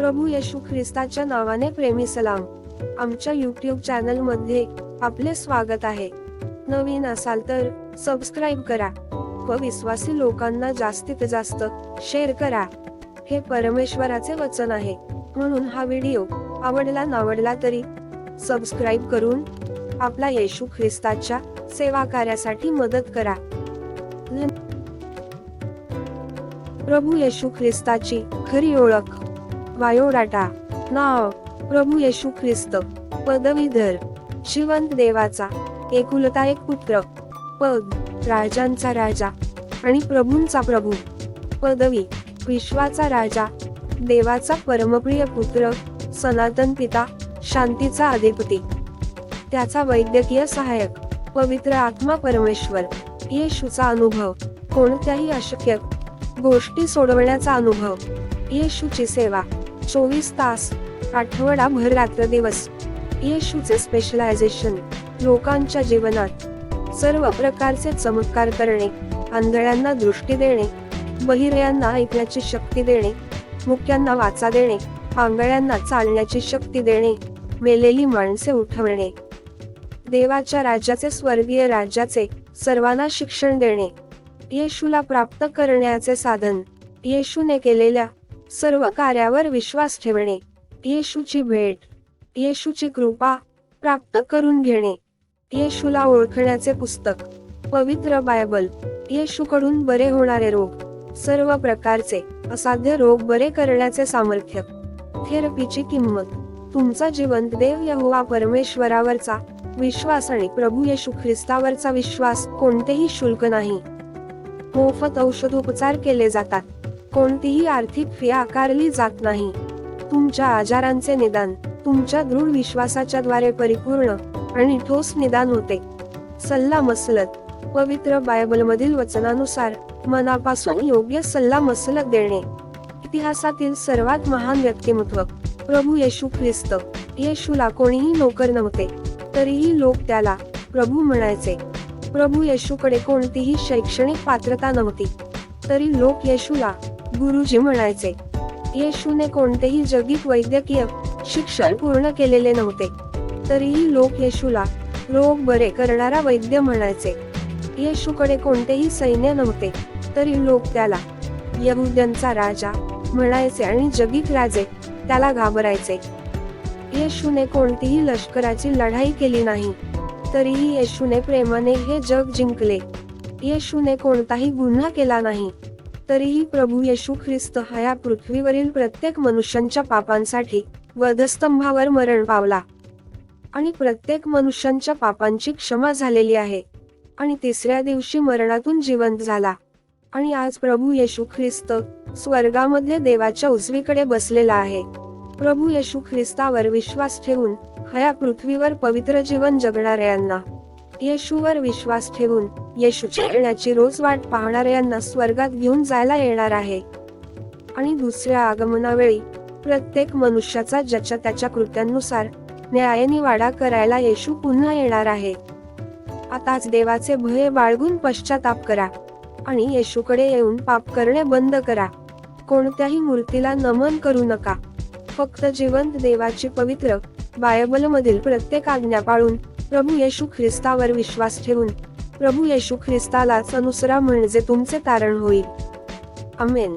प्रभू येशू ख्रिस्ताच्या नावाने प्रेमी सलाम आमच्या यूट्यूब चॅनलमध्ये आपले स्वागत आहे. नवीन असाल तर सबस्क्राईब करा व विश्वासी लोकांना जास्तीत जास्त शेअर करा. हे परमेश्वराचे वचन आहे. म्हणून हा व्हिडिओ आवडला नावडला तरी सबस्क्राईब करून आपला येशू ख्रिस्ताच्या सेवा कार्यासाठी मदत करा. प्रभू येशू ख्रिस्ताची खरी ओळख बायोडाटा नाव प्रभू येशू ख्रिस्त. पदवीधर शिवंत देवाचा एकुलता एक पुत्र. पद राजांचा राजा आणि प्रभूंचा प्रभू. पदवी विश्वाचा राजा. देवाचा परमप्रिय पुत्र सनातन पिता शांतीचा अधिपती. त्याचा वैद्यकीय सहाय्यक पवित्र आत्मा परमेश्वर. येशूचा अनुभव कोणत्याही अशक्य गोष्टी सोडवण्याचा अनुभव. येशूची सेवा. चोवीस तास आठवडाभर रात्र दिवस. येशूचे स्पेशलायझेशन लोकांच्या जीवनात. सर्व प्रकारचे चमत्कार करणे आंधळ्यांना दृष्टी देणे बहिर्यांना ऐकण्याची शक्ती देणे मुक्यांना वाचा देणे आंगळ्यांना चालण्याची शक्ती देणे मेलेली माणसे उठवणे. देवाच्या राज्याचे स्वर्गीय राज्याचे सर्वांना शिक्षण देणे. येशूला प्राप्त करण्याचे साधन येशूने केलेल्या सर्व कार्यावर विश्वास ठेवणे. येशूची भेट येशूची कृपा प्राप्त करून घेणे. येशूला ओळखण्याचे पुस्तक पवित्र बायबल येशूकडून बरे होणारे रोग सर्व प्रकारचे असाध्य रोग बरे करण्याचे सामर्थ्य. थेरपीची किंमत तुमचा जिवंत देव यहोवा परमेश्वरावरचा विश्वास आणि प्रभू येशू ख्रिस्तावरचा विश्वास कोणतेही शुल्क नाही. मोफत औषधोपचार केले जातात. कोणतीही आर्थिक फी आकारली जात नाही. तुमच्या आजारांचे निदान तुमच्या दृढ विश्वासाच्या द्वारे परिपूर्ण आणि ठोस निदान होते. सल्ला मसलत पवित्र बायबल मधील वचनानुसार मनापासून योग्य सल्ला मसलत देणे. इतिहासातील सर्वात महान व्यक्तिमत्व प्रभू येशू ख्रिस्त. येशूला कोणीही नोकर नव्हते तरीही लोक त्याला प्रभू म्हणायचे. प्रभू येशूकडे कोणतीही शैक्षणिक पात्रता नव्हती तरी लोक येशूला गुरुजी म्हणायचे येशूने कोणतेही जगिक वैद्यकीय शिक्षण पूर्ण केलेले नव्हते. तरीही लोक येशूला रोग बरे करणारा वैद्य म्हणायचे. येशूकडे कोणतेही सैन्य नव्हते तरी लोक त्याला यहुद्यांचा राजा म्हणायचे आणि जगित राजे त्याला घाबरायचे. येशूने कोणतीही लष्कराची लढाई केली नाही तरीही येशूने प्रेमाने हे जग जिंकले. येशूने कोणताही गुन्हा केला नाही तरीही प्रभू येशू ख्रिस्त हा या पृथ्वीवरील प्रत्येक मनुष्यांच्या पापांसाठी वधस्तंभावर मरण पावला. आणि प्रत्येक मनुष्यांच्या पापांची क्षमा झालेली आहे. आणि तिसऱ्या दिवशी मरणातून जिवंत झाला. आणि आज प्रभू येशू ख्रिस्त स्वर्गामध्ये देवाच्या उजवीकडे बसलेला आहे. प्रभू येशू ख्रिस्तावर विश्वास ठेवून हया पृथ्वीवर पवित्र जीवन जगणाऱ्यांना येशूवर विश्वास ठेवून येशूच्या येण्याची रोज वाट पाहणाऱ्यांना स्वर्गात घेऊन जायला येणार आहे. आणि दुसऱ्या आगमनावेळी प्रत्येक मनुष्याचा ज्याच्या त्याच्या कृत्यांनुसार न्यायाने वाडा करायला येशू पुन्हा येणार आहे. आताच देवाचे भय बाळगून पश्चाताप करा आणि येशूकडे येऊन पाप करणे बंद करा. कोणत्याही मूर्तीला नमन करू नका. फक्त जिवंत देवाची पवित्र बायबलमधील प्रत्येक आज्ञा पाळून प्रभू येशू ख्रिस्तावर विश्वास ठेवून प्रभू येशू ख्रिस्तालाच अनुसरा म्हणजे तुमचे तारण होईल. अमेन